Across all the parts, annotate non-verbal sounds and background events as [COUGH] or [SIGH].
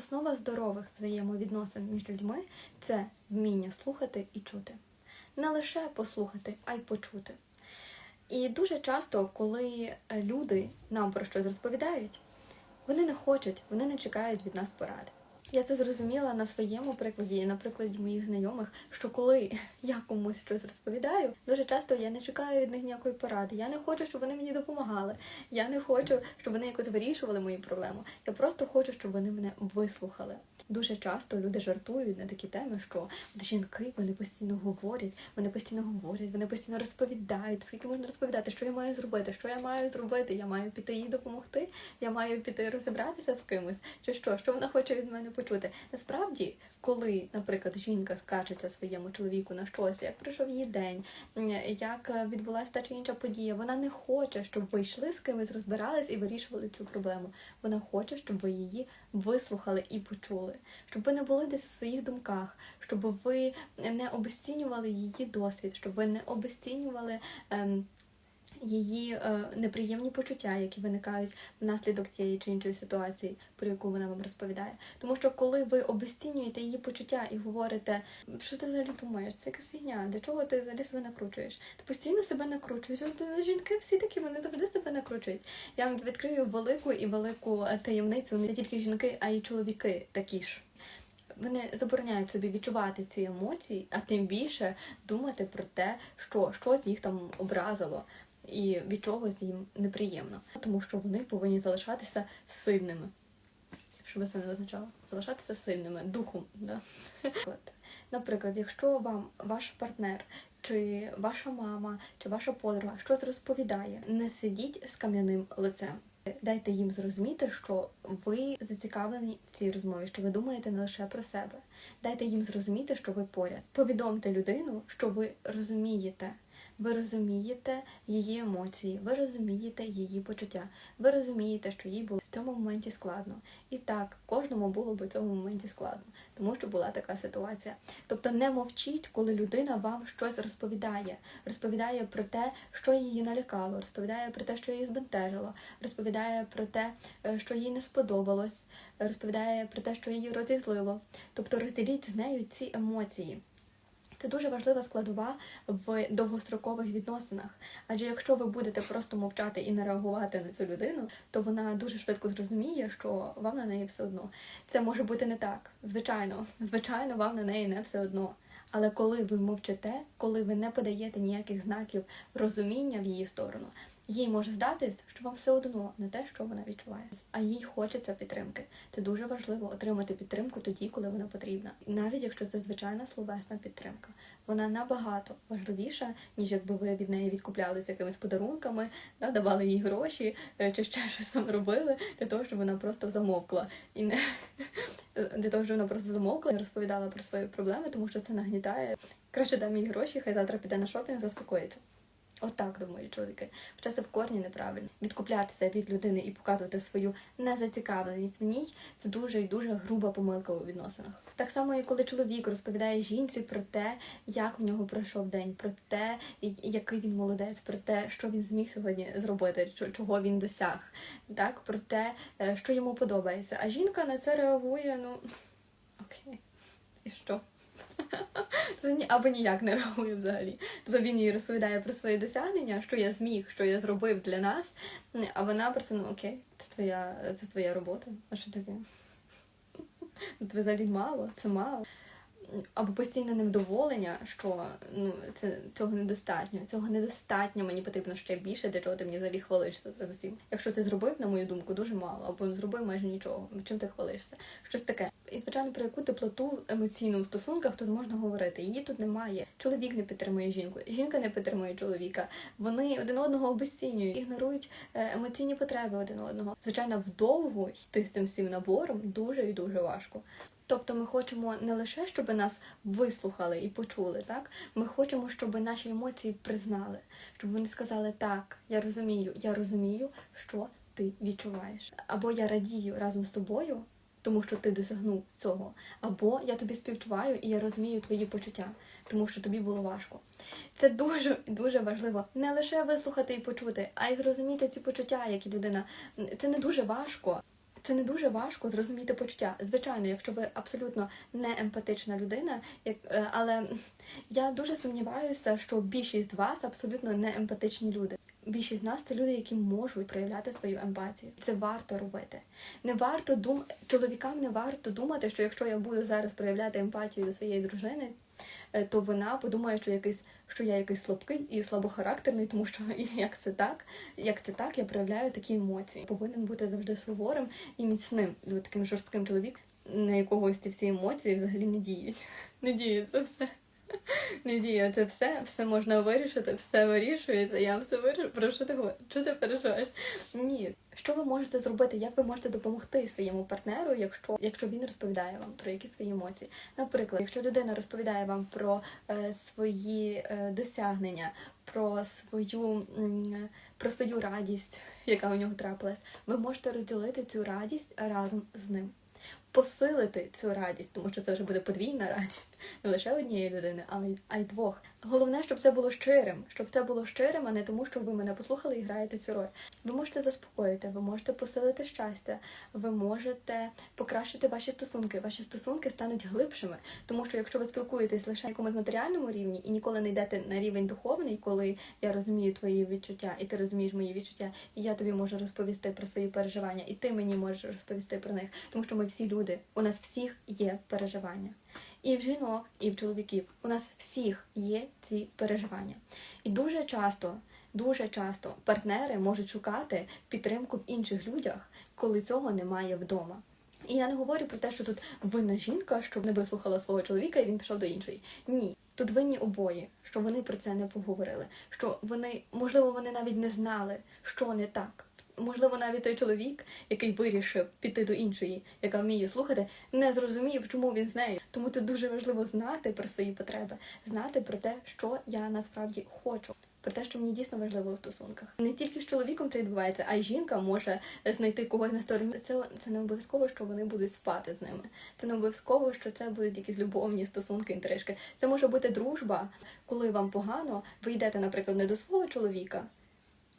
Основа здорових взаємовідносин між людьми це вміння слухати і чути. Не лише послухати, а й почути. І дуже часто, коли е, люди нам про щось розповідають, вони не хочуть, вони не чекають від нас поради. Я це зрозуміла на своєму прикладі і на прикладі моїх знайомих, що коли я комусь щось розповідаю, дуже часто я не чекаю від них ніякої поради. Я не хочу, щоб вони мені допомагали. Я не хочу, щоб вони якось вирішували мої проблеми. Я просто хочу, щоб вони мене вислухали. Дуже часто люди жартують на такі теми, що жінки вони постійно говорять, вони постійно говорять, вони постійно розповідають. Скільки можна розповідати, що я маю зробити, що я маю зробити? Я маю піти їй допомогти, я маю піти розібратися з кимось, чи що, що вона хоче від мене почути. Насправді, коли, наприклад, жінка скаржиться своєму чоловіку на щось, як пройшов її день, як е, відбулася та чи інша подія, вона не хоче, щоб ви йшли з кимось, розбирались і вирішували цю проблему. Вона хоче, щоб ви її вислухали і почули, щоб ви не були десь в своїх думках, щоб ви не обесцінювали її досвід, щоб ви не обесцінювали. Ем, її е, неприємні почуття, які виникають внаслідок тієї чи іншої ситуації, про яку вона вам розповідає. Тому що коли ви обесцінюєте її почуття і говорите, що ти взагалі думаєш, це якась фігня, для чого ти взагалі себе накручуєш? Ти постійно себе накручуєш. От е, жінки всі такі, вони завжди себе накручують. Я вам відкрию велику і велику е, таємницю, не тільки жінки, а й чоловіки такі ж. Вони забороняють собі відчувати ці емоції, а тим більше думати про те, що щось їх там образило і від чогось їм неприємно, тому що вони повинні залишатися сильними. Що би це не означало? Залишатися сильними духом. Да? Наприклад, якщо вам ваш партнер, чи ваша мама, чи ваша подруга щось розповідає, не сидіть з кам'яним лицем. Дайте їм зрозуміти, що ви зацікавлені в цій розмові, що ви думаєте не лише про себе. Дайте їм зрозуміти, що ви поряд. Повідомте людину, що ви розумієте. Ви розумієте її емоції, ви розумієте її почуття, ви розумієте, що їй було в цьому моменті складно. І так, кожному було б в цьому моменті складно, тому що була така ситуація. Тобто не мовчіть, коли людина вам щось розповідає, розповідає про те, що її налякало, розповідає про те, що її збентежило, розповідає про те, е, що їй не сподобалось, розповідає про те, що її розізлило. Тобто розділіть з нею ці емоції. Це дуже важлива складова в довгострокових відносинах. Адже якщо ви будете просто мовчати і не реагувати на цю людину, то вона дуже швидко зрозуміє, що вам на неї все одно. Це може бути не так. Звичайно, звичайно, вам на неї не все одно. Але коли ви мовчите, коли ви не подаєте ніяких знаків розуміння в її сторону, їй може здатись, що вам все одно не те, що вона відчуває, а їй хочеться підтримки. Це дуже важливо отримати підтримку тоді, коли вона потрібна, навіть якщо це звичайна словесна підтримка. Вона набагато важливіша, ніж якби ви від неї відкуплялися якимись подарунками, да, давали їй гроші е, чи ще щось там робили для того, щоб вона просто замовкла і не [LAUGHS] для того, щоб вона просто замовкла і розповідала про свої проблеми, тому що це нагнітає. Краще дам їй гроші, хай завтра піде на шопінг, заспокоїться. Отак думають чоловіки. Хоча це в корні неправильно. Відкуплятися від людини і показувати свою незацікавленість в ній це дуже і дуже груба помилка у відносинах. Так само, і коли чоловік розповідає жінці про те, як в нього пройшов день, про те, який він молодець, про те, що він зміг сьогодні зробити, чого він досяг, так про те, е, що йому подобається. А жінка на це реагує, ну [LAUGHS] окей, і що? Або ніяк не реагує взагалі. Тобто він їй розповідає про свої досягнення, що я зміг, що я зробив для нас, а вона просто, ну окей, це твоя, це твоя робота. А що таке? [LAUGHS] Це взагалі мало, це мало. Або постійне невдоволення, що ну це цього недостатньо. Цього недостатньо, мені потрібно ще більше, для чого ти мені взагалі хвалишся за всім. Якщо ти зробив, на мою думку, дуже мало, або не зробив майже нічого. Чим ти хвалишся? Щось таке. І звичайно, про яку теплоту емоційну в стосунках тут можна говорити. Її тут немає. Чоловік не підтримує жінку, жінка не підтримує чоловіка. Вони один одного обесцінюють, ігнорують е, емоційні потреби один одного. Звичайно, вдовго йти з тим всім набором дуже і дуже важко. Тобто ми хочемо не лише, щоб нас вислухали і почули, так? Ми хочемо, щоб наші емоції признали, щоб вони сказали так, я розумію, я розумію, що ти відчуваєш. Або я радію разом з тобою, тому що ти досягнув цього, або я тобі співчуваю і я розумію твої почуття, тому що тобі було важко. Це дуже дуже важливо не лише вислухати і почути, а й зрозуміти ці почуття, які людина. Це не дуже важко. Це не дуже важко зрозуміти почуття. Звичайно, якщо ви абсолютно не емпатична людина, як, е, але я дуже сумніваюся, що більшість з вас абсолютно не емпатичні люди. Більшість з нас це люди, які можуть проявляти свою емпатію. Це варто робити. Не варто дум... чоловікам не варто думати, що якщо я буду зараз проявляти емпатію до своєї дружини, е, то вона подумає, що якийсь, що я якийсь слабкий і слабохарактерний, тому що [LAUGHS] як це так, як це так, я проявляю такі емоції. Повинен бути завжди суворим і міцним, таким жорстким чоловіком, на якого ці всі емоції взагалі не діють. [LAUGHS] Не діють це все. [LAUGHS] Не діє це все, все можна вирішити, все вирішується, я все вирішу. Про що ти? Що ти переживаєш? Ні. Що ви можете зробити? Як ви можете допомогти своєму партнеру, якщо, якщо він розповідає вам про якісь свої емоції? Наприклад, якщо людина розповідає вам про е, свої е, досягнення, про свою, м, про свою радість, яка у нього трапилась, ви можете розділити цю радість разом з ним. Посилити цю радість, тому що це вже буде подвійна радість не лише однієї людини, але й а й двох. Головне, щоб це було щирим, щоб це було щирим, а не тому, що ви мене послухали і граєте цю роль. Ви можете заспокоїти, ви можете посилити щастя, ви можете покращити ваші стосунки. Ваші стосунки стануть глибшими, тому що якщо ви спілкуєтесь лише на якомусь матеріальному рівні і ніколи не йдете на рівень духовний, коли я розумію твої відчуття, і ти розумієш мої відчуття, і я тобі можу розповісти про свої переживання, і ти мені можеш розповісти про них, тому що ми всі люди, у нас всіх є переживання. І в жінок, і в чоловіків у нас всіх є ці переживання. І дуже часто, дуже часто партнери можуть шукати підтримку в інших людях, коли цього немає вдома. І я не говорю про те, що тут винна жінка, щоб не вислухала свого чоловіка і він пішов до іншої. Ні, тут винні обоє, що вони про це не поговорили. Що вони, можливо, вони навіть не знали, що не так. Можливо, навіть той чоловік, який вирішив піти до іншої, яка вміє слухати, не зрозумів, чому він з нею. Тому тут дуже важливо знати про свої потреби, знати про те, що я насправді хочу. Про те, що мені дійсно важливо у стосунках. Не тільки з чоловіком це відбувається, а й жінка може знайти когось на стороні. Це, це не обов'язково, що вони будуть спати з ними. Це не обов'язково, що це будуть якісь любовні стосунки, інтрижки. Це може бути дружба, коли вам погано, ви йдете, наприклад, не до свого чоловіка.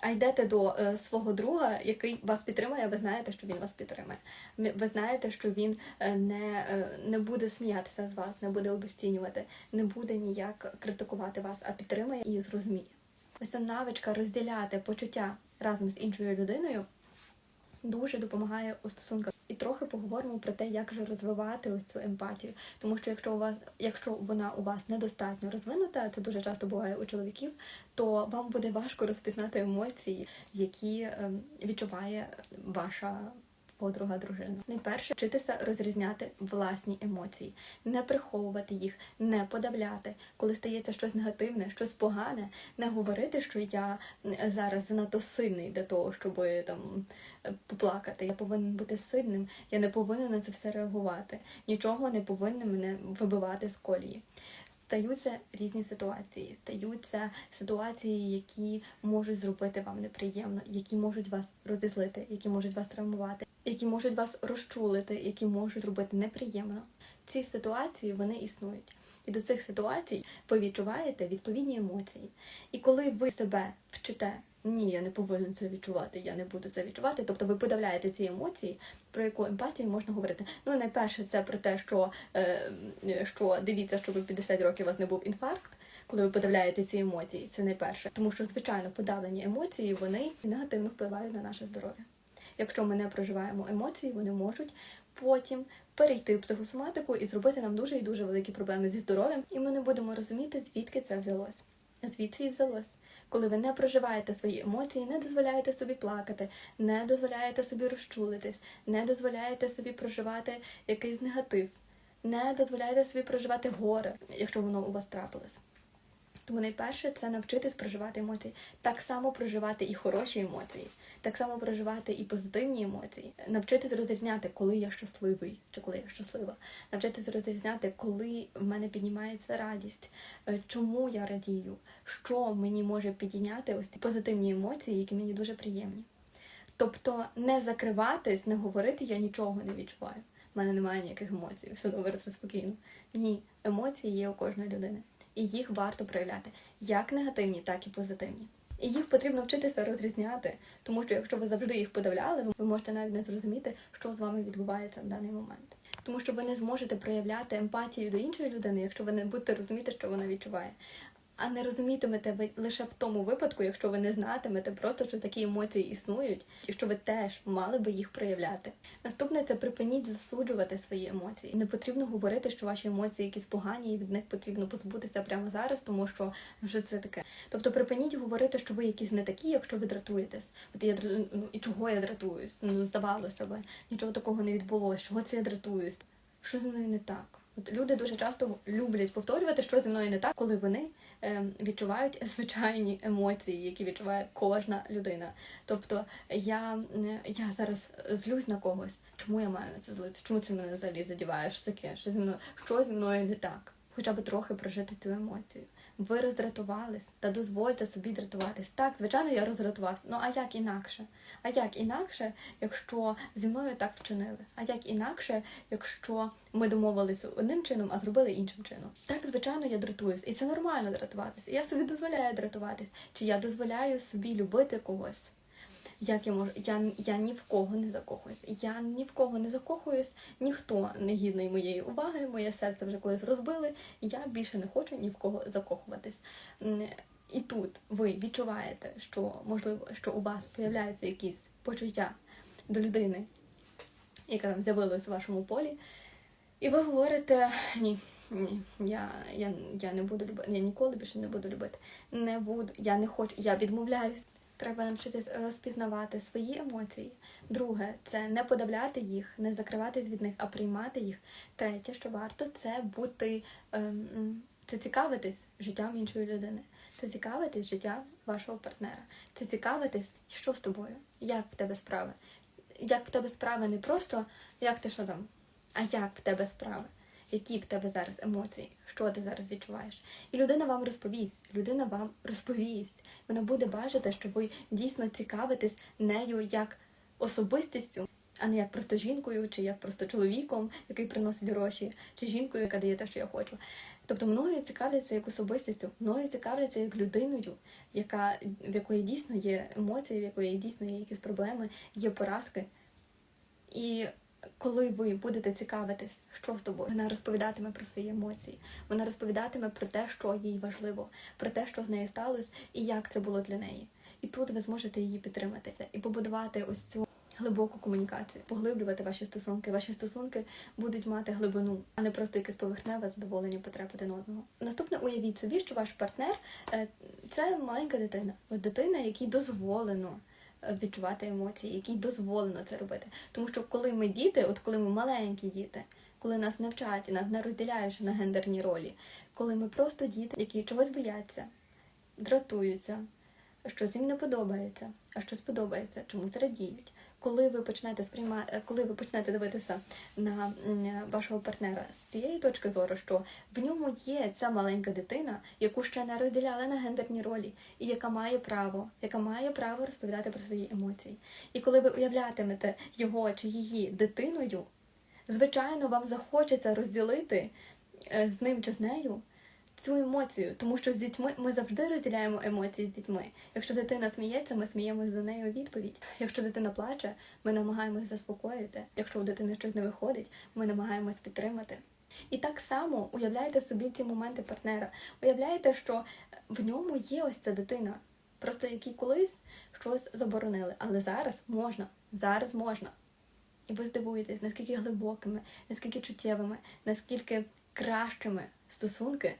А йдете до е, свого друга, який вас підтримує, ви знаєте, що він вас підтримує. Ви знаєте, що він е, не, е, не буде сміятися з вас, не буде обесцінювати, не буде ніяк критикувати вас, а підтримує і зрозуміє. Ось навичка розділяти почуття разом з іншою людиною дуже допомагає у стосунках. І трохи поговоримо про те, як же розвивати ось цю емпатію. Тому що якщо у вас, якщо вона у вас недостатньо розвинута, це дуже часто буває у чоловіків, то вам буде важко розпізнати емоції, які ем, відчуває ваша подруга, дружина. Найперше вчитися розрізняти власні емоції, не приховувати їх, не подавляти. Коли стається щось негативне, щось погане, не говорити, що я зараз занадто сильний для того, щоб там поплакати. Я повинен бути сильним, я не повинен на це все реагувати. Нічого не повинно мене вибивати з колії. Стаються різні ситуації, стаються ситуації, які можуть зробити вам неприємно, які можуть вас розізлити, які можуть вас травмувати, які можуть вас розчулити, які можуть робити неприємно. Ці ситуації вони існують. І до цих ситуацій ви відчуваєте відповідні емоції. І коли ви себе вчите, ні, я не повинен це відчувати, я не буду це відчувати. Тобто ви подавляєте ці емоції, про яку емпатію можна говорити. Ну, найперше, це про те, що, е, що дивіться, щоб в 50 років у вас не був інфаркт. Коли ви подавляєте ці емоції, це найперше. Тому що, звичайно, подавлені емоції вони негативно впливають на наше здоров'я. Якщо ми не проживаємо емоції, вони можуть потім перейти в психосоматику і зробити нам дуже і дуже великі проблеми зі здоров'ям, і ми не будемо розуміти, звідки це взялось. Звідси і взялось. Коли ви не проживаєте свої емоції, не дозволяєте собі плакати, не дозволяєте собі розчулитись, не дозволяєте собі проживати якийсь негатив, не дозволяєте собі проживати горе, якщо воно у вас трапилось. Тому найперше це навчитись проживати емоції, так само проживати і хороші емоції, так само проживати і позитивні емоції, навчитись розрізняти, коли я щасливий чи коли я щаслива, навчитись розрізняти, коли в мене піднімається радість, е, чому я радію, що мені може підійняти ось ці позитивні емоції, які мені дуже приємні. Тобто не закриватись, не говорити я нічого не відчуваю. У мене немає ніяких емоцій, все добре, все спокійно. Ні, емоції є у кожної людини, і їх варто проявляти як негативні, так і позитивні. І їх потрібно вчитися розрізняти, тому що якщо ви завжди їх подавляли, ви можете навіть не зрозуміти, що з вами відбувається в даний момент. Тому що ви не зможете проявляти емпатію до іншої людини, якщо ви не будете розуміти, що вона відчуває. А не розумітимете ви лише в тому випадку, якщо ви не знатимете просто, що такі емоції існують, і що ви теж мали би їх проявляти. Наступне це припиніть засуджувати свої емоції. Не потрібно говорити, що ваші емоції якісь погані, і від них потрібно позбутися прямо зараз, тому що вже це таке. Тобто припиніть говорити, що ви якісь не такі, якщо ви дратуєтесь. От я ну і чого я дратуюсь? Ну здавалося би, нічого такого не відбулося. Чого це я дратуюсь? Що зі мною не так? От люди дуже часто люблять повторювати, що зі мною не так, коли вони відчувають звичайні емоції, які відчуває кожна людина. Тобто я, я зараз злюсь на когось. Чому я маю на це злитися? Чому це мене взагалі задіває? Що таке? Що зі мною? Що зі мною не так? Хоча б трохи прожити цю емоцію. Ви роздратувались та дозвольте собі дратуватись. Так, звичайно, я роздратувався. Ну а як інакше? А як інакше, якщо зі мною так вчинили? А як інакше, якщо ми домовилися одним чином, а зробили іншим чином? Так, звичайно, я дратуюсь, і це нормально дратуватися. Я собі дозволяю дратуватись, чи я дозволяю собі любити когось. Як я можу? Я, я ні в кого не закохуюсь. Я ні в кого не закохуюсь, ніхто не гідний моєї уваги, моє серце вже колись розбили, я більше не хочу ні в кого закохуватись. І тут ви відчуваєте, що можливо, що у вас появляються якісь почуття до людини, яка там з'явилася в вашому полі, і ви говорите ні. Ні, я, я, я не буду любити, я ніколи більше не буду любити. Не буду, я не хочу, я відмовляюсь. Треба навчитись розпізнавати свої емоції. Друге, це не подавляти їх, не закриватись від них, а приймати їх. Третє, що варто, це бути ем, це цікавитись життям іншої людини. Це цікавитись життям вашого партнера. Це цікавитись, що з тобою, як в тебе справи. Як в тебе справи не просто як ти що там, а як в тебе справи. Які в тебе зараз емоції, що ти зараз відчуваєш? І людина вам розповість, людина вам розповість. Вона буде бачити, що ви дійсно цікавитесь нею як особистістю, а не як просто жінкою, чи як просто чоловіком, який приносить гроші, чи жінкою, яка дає те, що я хочу. Тобто мною цікавляться як особистістю, мною цікавляться як людиною, яка, в якої дійсно є емоції, в якої дійсно є якісь проблеми, є поразки. І коли ви будете цікавитись, що з тобою, вона розповідатиме про свої емоції, вона розповідатиме про те, що їй важливо, про те, що з нею сталося, і як це було для неї. І тут ви зможете її підтримати і побудувати ось цю глибоку комунікацію, поглиблювати ваші стосунки. Ваші стосунки будуть мати глибину, а не просто якесь поверхневе задоволення потреб один одного. Наступне уявіть собі, що ваш партнер е, це маленька дитина, дитина, якій дозволено відчувати емоції, якій дозволено це робити. Тому що коли ми діти, от коли ми маленькі діти, коли нас навчають і нас не розділяють на гендерні ролі, коли ми просто діти, які чогось бояться, дратуються, щось їм не подобається, а щось подобається, чомусь радіють. Коли ви почнете сприймати, коли ви почнете дивитися на вашого партнера з цієї точки зору, що в ньому є ця маленька дитина, яку ще не розділяли на гендерні ролі, і яка має право, яка має право розповідати про свої емоції. І коли ви уявлятимете його чи її дитиною, звичайно, вам захочеться розділити е, з ним чи з нею цю емоцію, тому що з дітьми ми завжди розділяємо емоції з дітьми. Якщо дитина сміється, ми сміємось до неї у відповідь. Якщо дитина плаче, ми намагаємось заспокоїти. Якщо у дитини щось не виходить, ми намагаємось підтримати. І так само уявляйте собі ці моменти партнера. Уявляєте, що в ньому є ось ця дитина, просто якій колись щось заборонили, але зараз можна, зараз можна. І ви здивуєтесь, наскільки глибокими, наскільки чуттєвими, наскільки кращими стосунки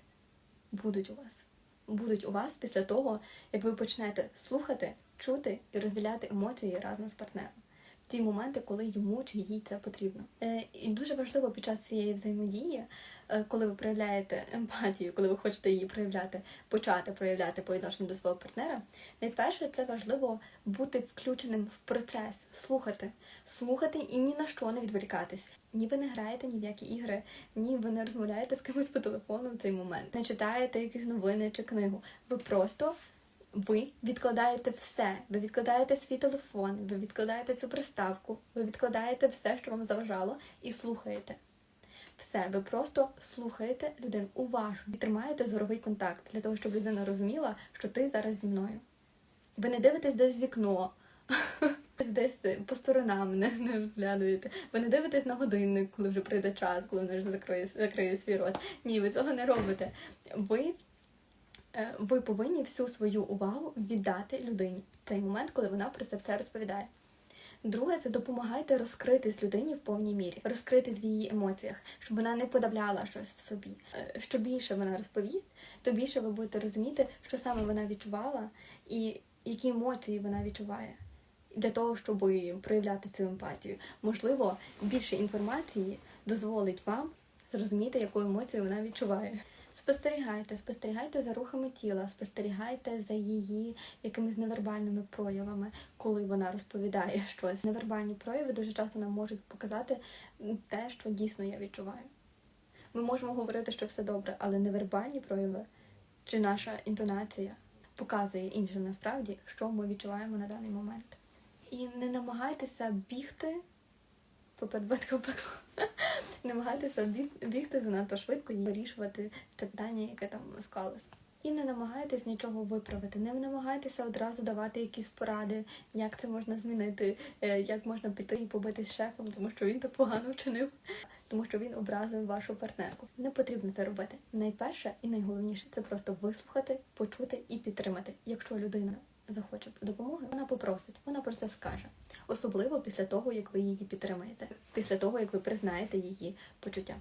будуть у вас. Будуть у вас після того, як ви почнете слухати, чути і розділяти емоції разом з партнером. Ті моменти, коли йому чи їй це потрібно. Е, і дуже важливо під час цієї взаємодії, е, коли ви проявляєте емпатію, коли ви хочете її проявляти, почати проявляти по відношенню до свого партнера. Найперше, це важливо бути включеним в процес, слухати, слухати і ні на що не відволікатись. Ні ви не граєте ні в які ігри, ні ви не розмовляєте з кимось по телефону в цей момент, не читаєте якісь новини чи книгу. Ви просто ви відкладаєте все. Ви відкладаєте свій телефон, ви відкладаєте цю приставку, ви відкладаєте все, що вам заважало, і слухаєте. Все, ви просто слухаєте людину уважно і тримаєте зоровий контакт для того, щоб людина розуміла, що ти зараз зі мною. Ви не дивитесь десь в вікно, [LAUGHS] десь по сторонам не, не взглядуєте. Ви не дивитесь на годинник, коли вже прийде час, коли вона вже закриє, закриє свій рот. Ні, ви цього не робите. Ви, е, ви повинні всю свою увагу віддати людині в той момент, коли вона про це все розповідає. Друге, це допомагайте розкритись людині в повній мірі, розкритись в її емоціях, щоб вона не подавляла щось в собі. Е, Що більше вона розповість, то більше ви будете розуміти, що саме вона відчувала і які емоції вона відчуває. Для того, щоб проявляти цю емпатію. Можливо, більше інформації дозволить вам зрозуміти, яку емоцію вона відчуває. Спостерігайте, спостерігайте за рухами тіла, спостерігайте за її якимись невербальними проявами, коли вона розповідає щось. Невербальні прояви дуже часто нам можуть показати те, що дійсно я відчуваю. Ми можемо говорити, що все добре, але невербальні прояви чи наша інтонація показує іншим насправді, що ми відчуваємо на даний момент. І не намагайтеся бігти [LAUGHS] намагайтеся біг- бігти занадто швидко і вирішувати це питання, яке там склалось. І не намагайтесь нічого виправити, не намагайтеся одразу давати якісь поради, як це можна змінити, е, як можна піти і побити з шефом, тому що він так погано вчинив, тому що він образив вашу партнерку. Не потрібно це робити. Найперше і найголовніше це просто вислухати, почути і підтримати. Якщо людина захоче допомоги, вона попросить, вона про це скаже. Особливо після того, як ви її підтримаєте, після того, як ви признаєте її почуття.